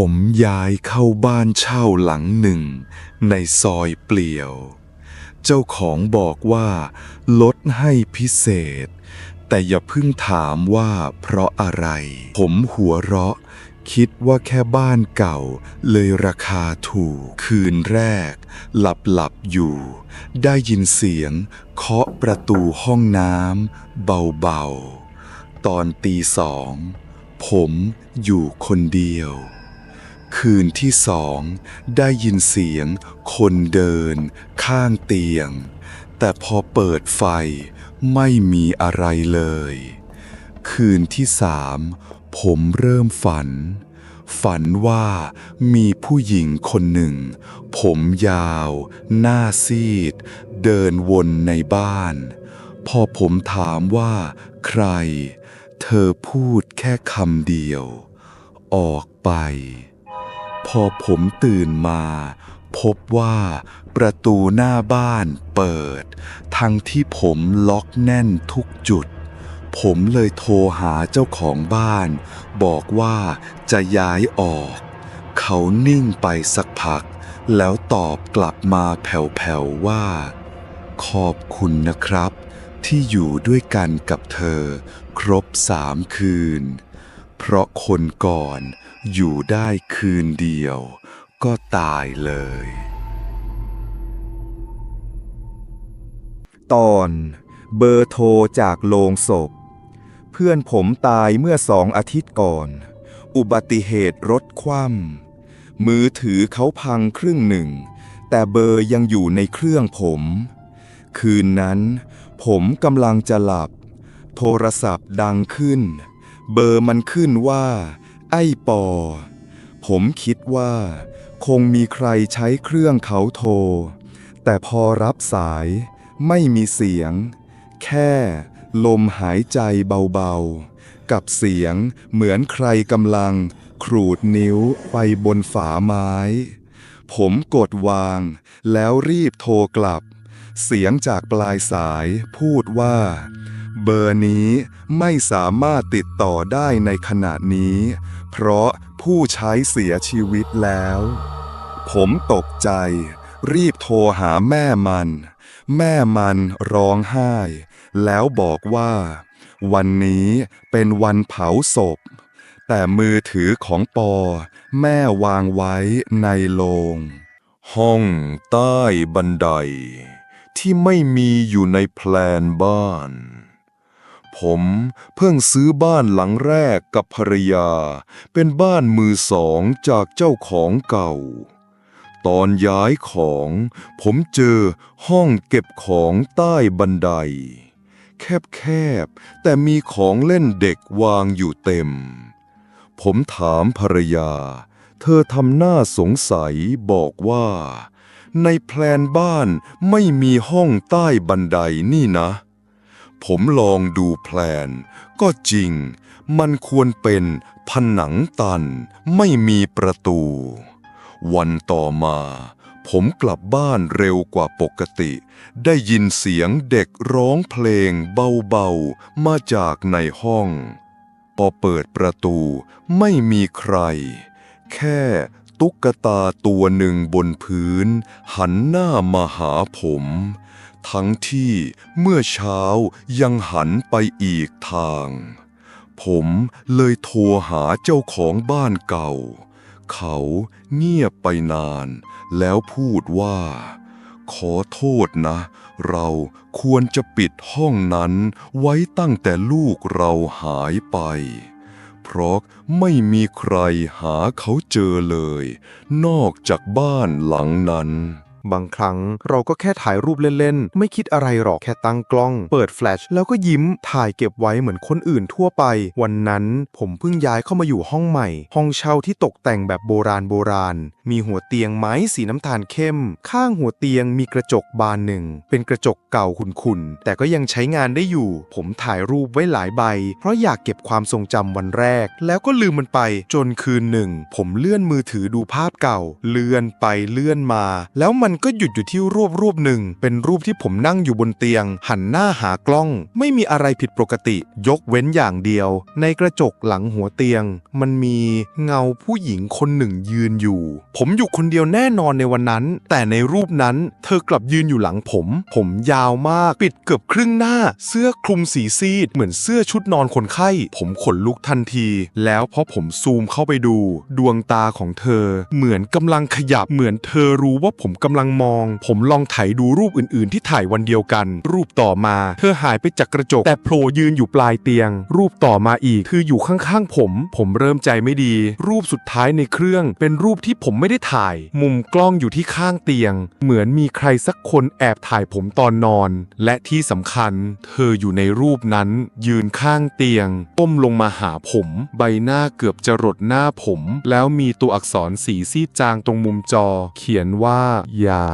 ผมย้ายเข้าบ้านเช่าหลังหนึ่ง ในซอยเปลี่ยว เจ้าของบอกว่าลดให้พิเศษ แต่อย่าเพิ่งถามว่าเพราะอะไร ผมหัวเราะ คิดว่าแค่บ้านเก่า เลยราคาถูก คืนแรก หลับหลับๆอยู่ ได้ยินเสียง เคาะประตูห้องน้ำเบาๆ ตอนตีสองผมอยู่คนเดียว คืนที่สองได้ยินเสียงคนเดิน ข้างเตียง แต่พอเปิดไฟไม่มีอะไรเลย คืนที่สามผมเริ่มฝัน ฝันว่ามีผู้หญิงคนหนึ่ง ผมยาว หน้าซีด เดินวนในบ้าน พอผมถามว่า ใคร เธอพูดแค่คำเดียว ออกไป พอผมตื่นมา พบว่าประตูหน้าบ้านเปิด ทั้งที่ผมล็อกแน่นทุกจุด ผมเลยโทรหาเจ้าของบ้าน บอกว่าจะย้ายออก เขานิ่งไปสักพัก แล้วตอบกลับมาแผ่วๆว่า ขอบคุณนะครับ ที่อยู่ด้วยกันกับเธอ ครบสามคืน เพราะคนก่อน อยู่ได้คืนเดียวก็ตายเลย ตอนเบอร์โทรจากโรงศพ เพื่อนผมตายเมื่อสองอาทิตย์ก่อน อุบัติเหตุรถคว่ำมือถือเขาพังครึ่งหนึ่ง แต่เบอร์ยังอยู่ในเครื่องผม คืนนั้น ผมกำลังจะหลับ โทรศัพท์ดังขึ้น เบอร์มันขึ้นว่า อ้ปอ ผมคิดว่า คงมีใครใช้เครื่องเขาโทร แต่พอรับสายไม่มีเสียง แค่ลมหายใจเบาๆ กับเสียงเหมือนใครกำลังขูดนิ้วไปบนฝาไม้ ผมกดวาง แล้วรีบโทรกลับ เสียงจากปลายสายพูดว่า เบอร์นี้ไม่สามารถติดต่อได้ในขณะนี้ เพราะผู้ใช้เสียชีวิตแล้ว ผมตกใจ รีบโทรหาแม่มัน แม่มันร้องไห้ แล้วบอกว่า วันนี้เป็นวันเผาศพ แต่มือถือของปอ แม่วางไว้ในโลง ห้องใต้บันได ที่ไม่มีอยู่ในแพลนบ้าน ผมเพิ่งซื้อบ้านหลังแรกกับภรรยา เป็นบ้านมือสองจากเจ้าของเก่า ตอนย้ายของ ผมเจอห้องเก็บของใต้บันได แคบๆ แต่มีของเล่นเด็กวางอยู่เต็ม ผมถามภรรยา เธอทำหน้าสงสัยบอกว่า ในแพลนบ้านไม่มีห้องใต้บันไดนี่นะ ผมลองดูแพลน ก็จริง มันควรเป็นผนังตัน ไม่มีประตู วันต่อมา ผมกลับบ้านเร็วกว่าปกติ ได้ยินเสียงเด็กร้องเพลงเบาๆ มาจากในห้อง พอเปิดประตูไม่มีใคร แค่ตุ๊กตาตัวหนึ่งบนพื้น หันหน้ามาหาผม ทั้งที่เมื่อเช้ายังหันไปอีกทาง ผมเลยโทรหาเจ้าของบ้านเก่า เขาเงียบไปนาน แล้วพูดว่า ขอโทษนะ เราควรจะปิดห้องนั้นไว้ตั้งแต่ลูกเราหายไปเพราะไม่มีใครหาเขาเจอเลย นอกจากบ้านหลังนั้น บางครั้งเราก็แค่ถ่ายรูปเล่นๆ ไม่คิดอะไรหรอกแค่ตั้งกล้อง เปิดแฟลชแล้วก็ยิ้มถ่ายเก็บไว้เหมือนคนอื่นทั่วไป วันนั้นผมเพิ่งย้ายเข้ามาอยู่ห้องใหม่ ห้องเช่าที่ตกแต่งแบบโบราณโบราณ มีหัวเตียงไม้สีน้ำตาลเข้ม ข้างหัวเตียงมีกระจกบานหนึ่ง เป็นกระจกเก่าขุ่นๆ แต่ก็ยังใช้งานได้อยู่ ผมถ่ายรูปไว้หลายใบ เพราะอยากเก็บความทรงจำวันแรก แล้วก็ลืมมันไป จนคืนหนึ่ง ผมเลื่อนมือถือดูภาพเก่า เลื่อนไปเลื่อนมา แล้วมันก็หยุดอยู่ที่รูปรูปหนึ่ง เป็นรูปที่ผมนั่งอยู่บนเตียง หันหน้าหากล้อง ไม่มีอะไรผิดปกติ ยกเว้นอย่างเดียว ในกระจกหลังหัวเตียง มันมีเงาผู้หญิงคนหนึ่งยืนอยู่ผมอยู่คนเดียวแน่นอนในวันนั้น แต่ในรูปนั้นเธอกลับยืนอยู่หลังผม ผมยาวมาก ปิดเกือบครึ่งหน้า เสื้อคลุมสีซีด เหมือนเสื้อชุดนอนคนไข้ ผมขนลุกทันที แล้วพอผมซูมเข้าไปดู ดวงตาของเธอ เหมือนกำลังขยับเหมือนเธอรู้ว่าผมกำลังมอง ผมลองไถดูรูปอื่น ๆ ที่ถ่ายวันเดียวกัน รูปต่อมา เธอหายไปจากกระจก แต่โผล่ยืนอยู่ปลายเตียง รูปต่อมาอีกคืออยู่ข้างๆผม ผมเริ่มใจไม่ดี รูปสุดท้ายในเครื่อง เป็นรูปที่ผมไม่ไม่ได้ถ่าย มุมกล้องอยู่ที่ข้างเตียง เหมือนมีใครสักคนแอบถ่ายผมตอนนอน และที่สำคัญ เธออยู่ในรูปนั้น ยืนข้างเตียงก้มลงมาหาผม ใบหน้าเกือบจะรดหน้าผม แล้วมีตัวอักษรสีซีดจางตรงมุมจอ เขียนว่า อย่า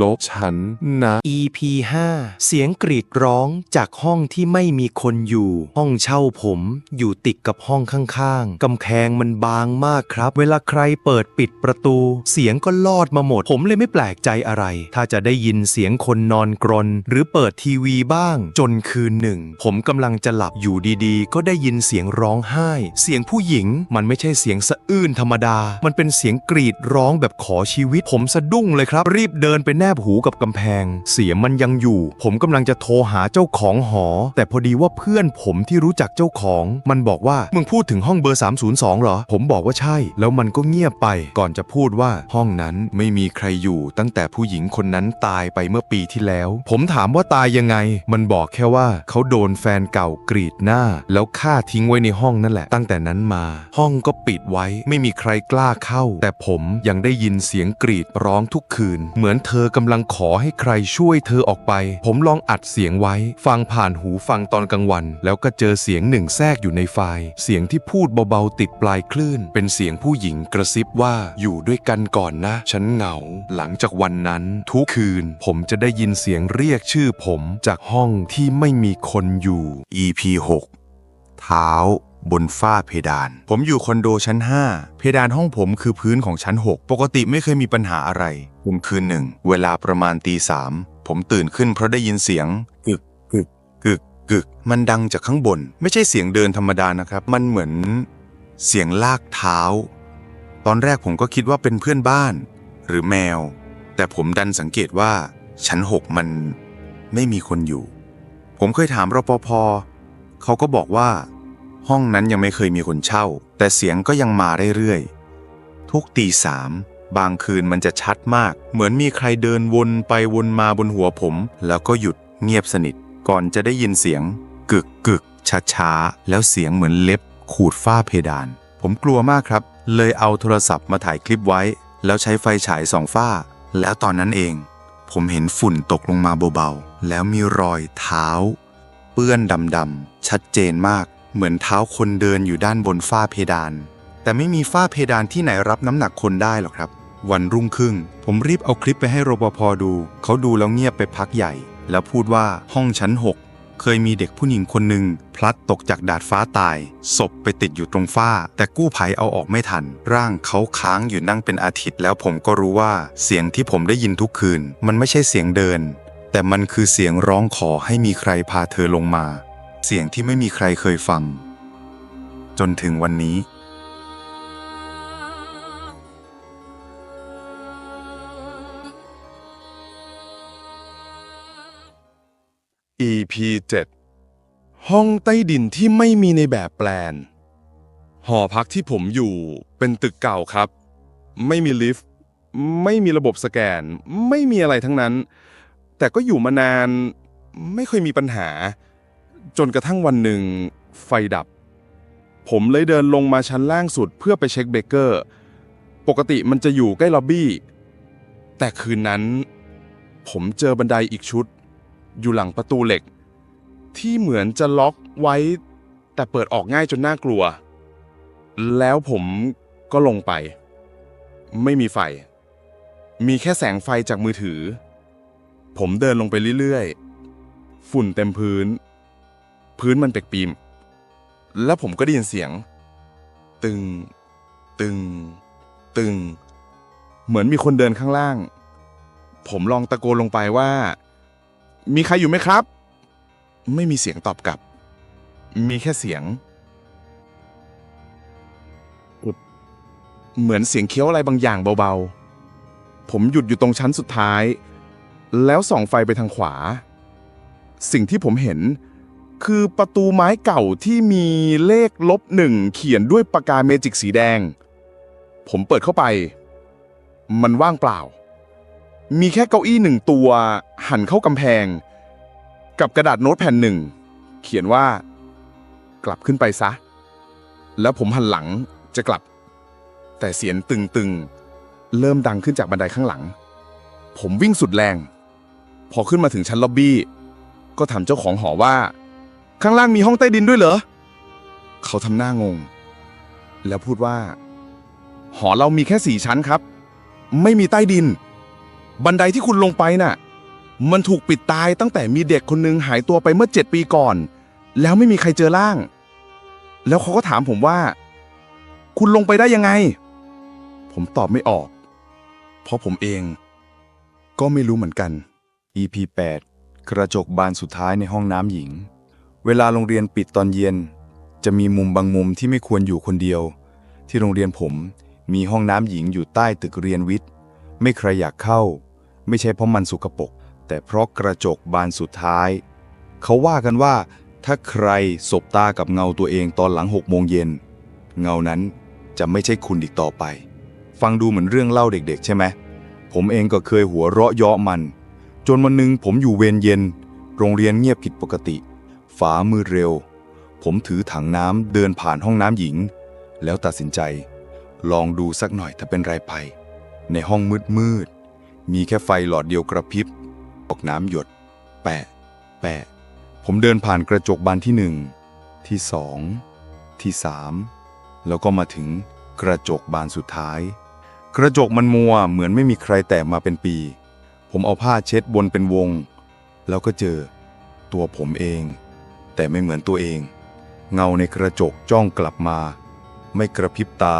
ลบฉันนะ EP 5เสียงกรีดร้องจากห้องที่ไม่มีคนอยู่ ห้องเช่าผม อยู่ติดกับห้องข้างๆกำแพงมันบางมากครับ เวลาใครเปิดปิดประตูเสียงก็ลอดมาหมด ผมเลยไม่แปลกใจอะไร ถ้าจะได้ยินเสียงคนนอนกรน หรือเปิดทีวีบ้าง จนคืนหนึ่ง ผมกำลังจะหลับอยู่ดีๆ ก็ได้ยินเสียงร้องไห้ เสียงผู้หญิงมันไม่ใช่เสียงสะอื้นธรรมดา มันเป็นเสียงกรีดร้องแบบขอชีวิต ผมสะดุ้งเลยครับ รีบเดินไปแนบหูกับกำแพง เสียงมันยังอยู่ ผมกำลังจะโทรหาเจ้าของหอ แต่พอดีว่าเพื่อนผมที่รู้จักเจ้าของ มันบอกว่ามึงพูดถึงห้องเบอร์ 302 เหรอ ผมบอกว่าใช่ แล้วมันก็เงียบไปก่อนจะพูดว่าห้องนั้นไม่มีใครอยู่ตั้งแต่ผู้หญิงคนนั้นตายไปเมื่อปีที่แล้ว ผมถามว่าตายยังไง มันบอกแค่ว่าเขาโดนแฟนเก่ากรีดหน้า แล้วฆ่าทิ้งไว้ในห้องนั่นแหละ ตั้งแต่นั้นมา ห้องก็ปิดไว้ไม่มีใครกล้าเข้า แต่ผมยังได้ยินเสียงกรีดร้องทุกคืน เหมือนเธอกำลังขอให้ใครช่วยเธอออกไป ผมลองอัดเสียงไว้ ฟังผ่านหูฟังตอนกลางวัน แล้วก็เจอเสียงหนึ่งแทรกอยู่ในไฟล์ เสียงที่พูดเบาๆติดปลายคลื่น เป็นเสียงผู้หญิงกระซิบว่าอยู่ด้วยกันก่อนนะ ฉันเหงา หลังจากวันนั้น ทุกคืนผมจะได้ยินเสียงเรียกชื่อผมจากห้องที่ไม่มีคนอยู่ EP 6 เท้าบนฝ้าเพดาน ผมอยู่คอนโดชั้น 5 เพดานห้องผมคือพื้นของชั้น 6 ปกติไม่เคยมีปัญหาอะไรผมคืนหนึ่ง เวลาประมาณตีสามผมตื่นขึ้นเพราะได้ยินเสียงกึกกึกกึกกึก มันดังจากข้างบน ไม่ใช่เสียงเดินธรรมดานะครับ มันเหมือนเสียงลากเท้า ตอนแรกผมก็คิดว่าเป็นเพื่อนบ้าน หรือแมว แต่ผมดันสังเกตว่า ชั้น6มันไม่มีคนอยู่ ผมเคยถามรปภเขาก็บอกว่า ห้องนั้นยังไม่เคยมีคนเช่า แต่เสียงก็ยังมาเรื่อยๆทุกตีสามบางคืนมันจะชัดมาก เหมือนมีใครเดินวนไปวนมาบนหัวผม แล้วก็หยุดเงียบสนิท ก่อนจะได้ยินเสียง กึกกึกช้าช้าๆแล้วเสียงเหมือนเล็บขูดฝ้าเพดาน ผมกลัวมากครับ เลยเอาโทรศัพท์มาถ่ายคลิปไว้ แล้วใช้ไฟฉายสองฝ้า แล้วตอนนั้นเอง ผมเห็นฝุ่นตกลงมาเบาๆ แล้วมีรอยเท้า เปื้อนดำๆ ชัดเจนมาก เหมือนเท้าคนเดินอยู่ด้านบนฝ้าเพดาน แต่ไม่มีฝ้าเพดานที่ไหนรับน้ำหนักคนได้หรอกครับ วันรุ่งขึ้นผมรีบเอาคลิปไปให้รปภดู เขาดูแล้วเงียบไปพักใหญ่ แล้วพูดว่าห้องชั้น 6 เคยมีเด็กผู้หญิงคนหนึ่งพลัดตกจากดาดฟ้าตาย ศพไปติดอยู่ตรงฝ้า แต่กู้ภัยเอาออกไม่ทัน ร่างเขาค้างอยู่นั่งเป็นอาทิตย์ แล้วผมก็รู้ว่าเสียงที่ผมได้ยินทุกคืน มันไม่ใช่เสียงเดิน แต่มันคือเสียงร้องขอให้มีใครพาเธอลงมา เสียงที่ไม่มีใครเคยฟัง จนถึงวันนี้ EP 7 ห้องใต้ดินที่ไม่มีในแบบแปลน หอพักที่ผมอยู่เป็นตึกเก่าครับ ไม่มีลิฟต์ ไม่มีระบบสแกน ไม่มีอะไรทั้งนั้น แต่ก็อยู่มานานไม่เคยมีปัญหา จนกระทั่งวันหนึ่งไฟดับ ผมเลยเดินลงมาชั้นล่างสุดเพื่อไปเช็คเบรกเกอร์ ปกติมันจะอยู่ใกล้ล็อบบี้ แต่คืนนั้น ผมเจอบันไดอีกชุด อยู่หลังประตูเหล็ก ที่เหมือนจะล็อกไว้ แต่เปิดออกง่ายจนน่ากลัว แล้วผมก็ลงไป ไม่มีไฟ มีแค่แสงไฟจากมือถือ ผมเดินลงไปเรื่อยๆ ฝุ่นเต็มพื้น พื้นมันเปียกปีมแล้วผมก็ได้ยินเสียง ตึง ตึง ตึง เหมือนมีคนเดินข้างล่าง ผมลองตะโกนลงไปว่า มีใครอยู่ไหมครับ ไม่มีเสียงตอบกลับ มีแค่เสียง เหมือนเสียงเคี้ยวอะไรบางอย่างเบาๆ ผมหยุดอยู่ตรงชั้นสุดท้าย แล้วส่องไฟไปทางขวา สิ่งที่ผมเห็น คือประตูไม้เก่าที่มีเลขลบหนึ่งเขียนด้วยปากกาเมจิกสีแดง ผมเปิดเข้าไป มันว่างเปล่า มีแค่เก้าอี้หนึ่งตัวหันเข้ากำแพง กับกระดาษโน้ตแผ่นหนึ่ง เขียนว่า กลับขึ้นไปซะ แล้วผมหันหลังจะกลับ แต่เสียงตึงๆ เริ่มดังขึ้นจากบันไดข้างหลัง ผมวิ่งสุดแรง พอขึ้นมาถึงชั้นล็อบบี้ ก็ถามเจ้าของหอว่า ข้างล่างมีห้องใต้ดินด้วยเหรอ เขาทำหน้างง แล้วพูดว่า หอเรามีแค่สี่ชั้นครับ ไม่มีใต้ดิน บันไดที่คุณลงไปน่ะ มันถูกปิดตายตั้งแต่มีเด็กคนหนึงหายตัวไปเมื่อเจ็ดปีก่อน แล้วไม่มีใครเจอร่าง แล้วเขาก็ถามผมว่า คุณลงไปได้ยังไง ผมตอบไม่ออก เพราะผมเอง ก็ไม่รู้เหมือนกัน EP 8 กระจกบานสุดท้ายในห้องน้ำหญิง เวลาโรงเรียนปิดตอนเย็น จะมีมุมบางมุมที่ไม่ควรอยู่คนเดียว ที่โรงเรียนผมมีห้องน้ำหญิงอยู่ใต้ตึกเรียนวิทย์ ไม่ใครอยากเข้า ไม่ใช่เพราะมันสุกปก แต่เพราะกระจกบานสุดท้าย เขาว่ากันว่า ถ้าใครสบตากับเงาตัวเองตอนหลังหกโมงเย็น เงานั้นจะไม่ใช่คุณอีกต่อไป ฟังดูเหมือนเรื่องเล่าเด็กๆ ใช่ไหม ผมเองก็เคยหัวเราะเยาะมัน จนวันหนึ่งผมอยู่เวรเย็น โรงเรียนเงียบผิดปกติ ฝามือเร็ว ผมถือถังน้ำเดินผ่านห้องน้ำหญิง แล้วตัดสินใจ ลองดูสักหน่อยถ้าเป็นไรไป ในห้องมืดมืด มีแค่ไฟหลอดเดียวกระพริบออกน้ำหยด แปะ แปะ ผมเดินผ่านกระจกบานที่หนึ่ง ที่สอง ที่สาม แล้วก็มาถึงกระจกบานสุดท้าย กระจกมันมัวเหมือนไม่มีใครแตะมาเป็นปี ผมเอาผ้าเช็ดบนเป็นวง แล้วก็เจอตัวผมเอง แต่ไม่เหมือนตัวเอง เงาในกระจกจ้องกลับมา ไม่กระพริบตา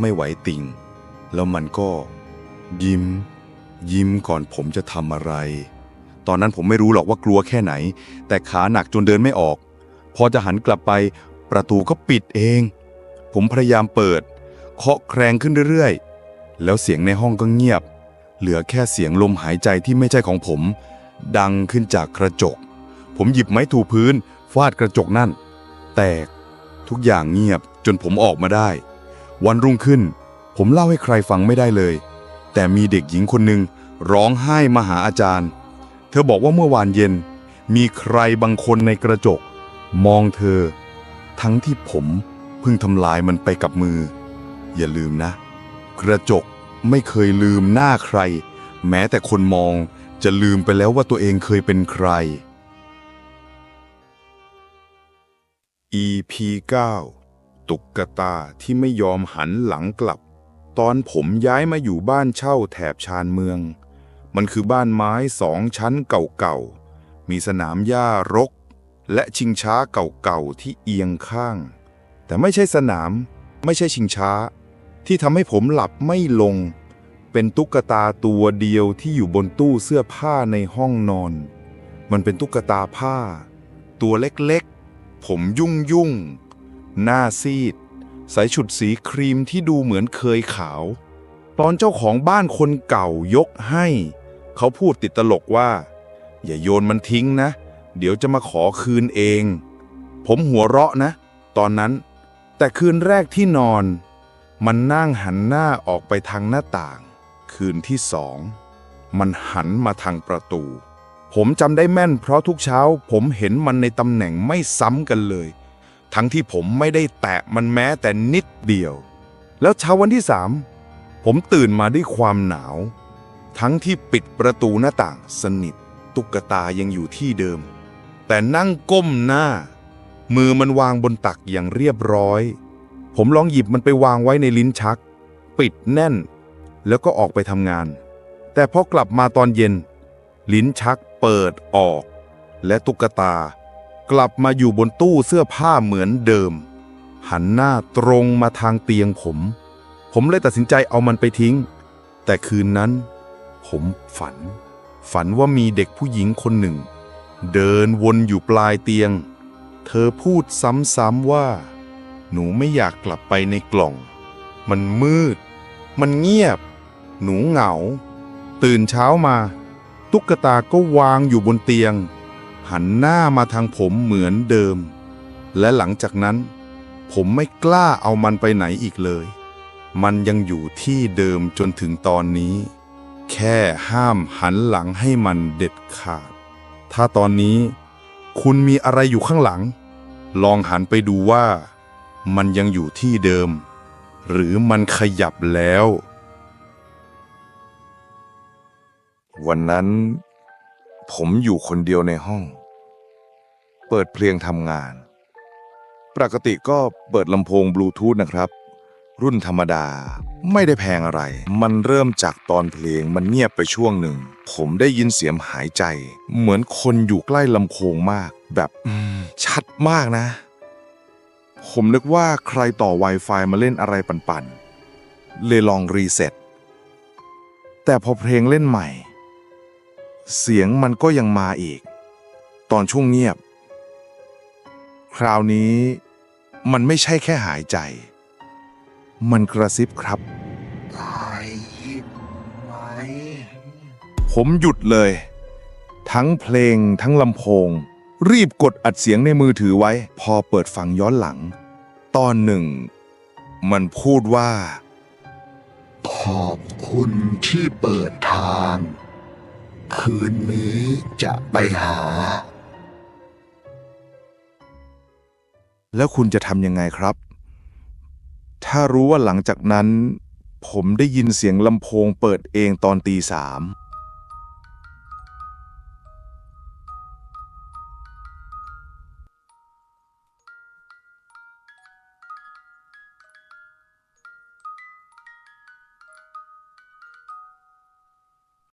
ไม่ไหวติ่ง แล้วมันก็ ยิ้ม ยิ้มก่อนผมจะทำอะไร ตอนนั้นผมไม่รู้หรอกว่ากลัวแค่ไหน แต่ขาหนักจนเดินไม่ออก พอจะหันกลับไป ประตูก็ปิดเอง ผมพยายามเปิด เคาะแครงขึ้นเรื่อยๆ แล้วเสียงในห้องก็เงียบ เหลือแค่เสียงลมหายใจที่ไม่ใช่ของผม ดังขึ้นจากกระจก ผมหยิบไม้ถูพื้น ฟาดกระจกนั่น แตก ทุกอย่างเงียบจนผมออกมาได้ วันรุ่งขึ้น ผมเล่าให้ใครฟังไม่ได้เลย แต่มีเด็กหญิงคนหนึ่งร้องไห้มาหาอาจารย์ เธอบอกว่าเมื่อวานเย็น มีใครบางคนในกระจก มองเธอ ทั้งที่ผมเพิ่งทำลายมันไปกับมือ อย่าลืมนะ กระจกไม่เคยลืมหน้าใคร แม้แต่คนมองจะลืมไปแล้วว่าตัวเองเคยเป็นใคร EP 9 ตุกกตาที่ไม่ยอมหันหลังกลับ ตอนผมย้ายมาอยู่บ้านเช่าแถบชานเมือง มันคือบ้านไม้สองชั้นเก่าๆ มีสนามหญ้ารก และชิงช้าเก่าๆ ที่เอียงข้าง แต่ไม่ใช่สนาม ไม่ใช่ชิงช้า ที่ทำให้ผมหลับไม่ลง เป็นตุ๊กตาตัวเดียวที่อยู่บนตู้เสื้อผ้าในห้องนอน มันเป็นตุ๊กตาผ้า ตัวเล็กๆ ผมยุ่งยุ่งๆหน้าซีด ใส่ชุดสีครีมที่ดูเหมือนเคยขาว ตอนเจ้าของบ้านคนเก่ายกให้ เขาพูดติดตลกว่า อย่าโยนมันทิ้งนะ เดี๋ยวจะมาขอคืนเอง ผมหัวเราะนะ ตอนนั้น แต่คืนแรกที่นอน มันนั่งหันหน้าออกไปทางหน้าต่าง คืนที่สอง มันหันมาทางประตู ผมจำได้แม่นเพราะทุกเช้าผมเห็นมันในตำแหน่งไม่ซ้ำกันเลย ทั้งที่ผมไม่ได้แตะมันแม้แต่นิดเดียว แล้วเช้าวันที่สามผมตื่นมาด้วยความหนาว ทั้งที่ปิดประตูหน้าต่างสนิท ตุ๊กตายังอยู่ที่เดิม แต่นั่งก้มหน้า มือมันวางบนตักอย่างเรียบร้อย ผมลองหยิบมันไปวางไว้ในลิ้นชัก ปิดแน่น แล้วก็ออกไปทำงาน แต่พอกลับมาตอนเย็น ลิ้นชักเปิดออก และตุ๊กตา กลับมาอยู่บนตู้เสื้อผ้าเหมือนเดิม หันหน้าตรงมาทางเตียงผม ผมเลยตัดสินใจเอามันไปทิ้ง แต่คืนนั้น ผมฝัน ฝันว่ามีเด็กผู้หญิงคนหนึ่ง เดินวนอยู่ปลายเตียง เธอพูดซ้ำๆว่า หนูไม่อยากกลับไปในกล่อง มันมืด มันเงียบ หนูเหงา ตื่นเช้ามา ตุ๊กตาก็วางอยู่บนเตียง หันหน้ามาทางผมเหมือนเดิม และหลังจากนั้น ผมไม่กล้าเอามันไปไหนอีกเลย มันยังอยู่ที่เดิมจนถึงตอนนี้ แค่ห้ามหันหลังให้มันเด็ดขาด ถ้าตอนนี้ คุณมีอะไรอยู่ข้างหลัง ลองหันไปดูว่า มันยังอยู่ที่เดิม หรือมันขยับแล้ว วันนั้น ผมอยู่คนเดียวในห้อง เปิดเพลงทำงาน ปกติก็เปิดลำโพงบลูทูธนะครับ รุ่นธรรมดาไม่ได้แพงอะไร มันเริ่มจากตอนเพลงมันเงียบไปช่วงหนึ่ง ผมได้ยินเสียงหายใจ เหมือนคนอยู่ใกล้ลำโพงมาก แบบอืมชัดมากนะ ผมนึกว่าใครต่อ Wi-Fi มาเล่นอะไรปั่นๆ เลยลองรีเซ็ตแต่พอเพลงเล่นใหม่ เสียงมันก็ยังมาอีก ตอนช่วงเงียบ คราวนี้มันไม่ใช่แค่หายใจ มันกระซิบครับผมหยุดเลย ทั้งเพลงทั้งลำโพง รีบกดอัดเสียงในมือถือไว้ พอเปิดฟังย้อนหลัง ตอนหนึ่ง มันพูดว่า ขอบคุณที่เปิดทาง คืนนี้จะไปหา แล้วคุณจะทำยังไงครับ ถ้ารู้ว่าหลังจากนั้น ผมได้ยินเสียงลำโพงเปิดเองตอนตีสาม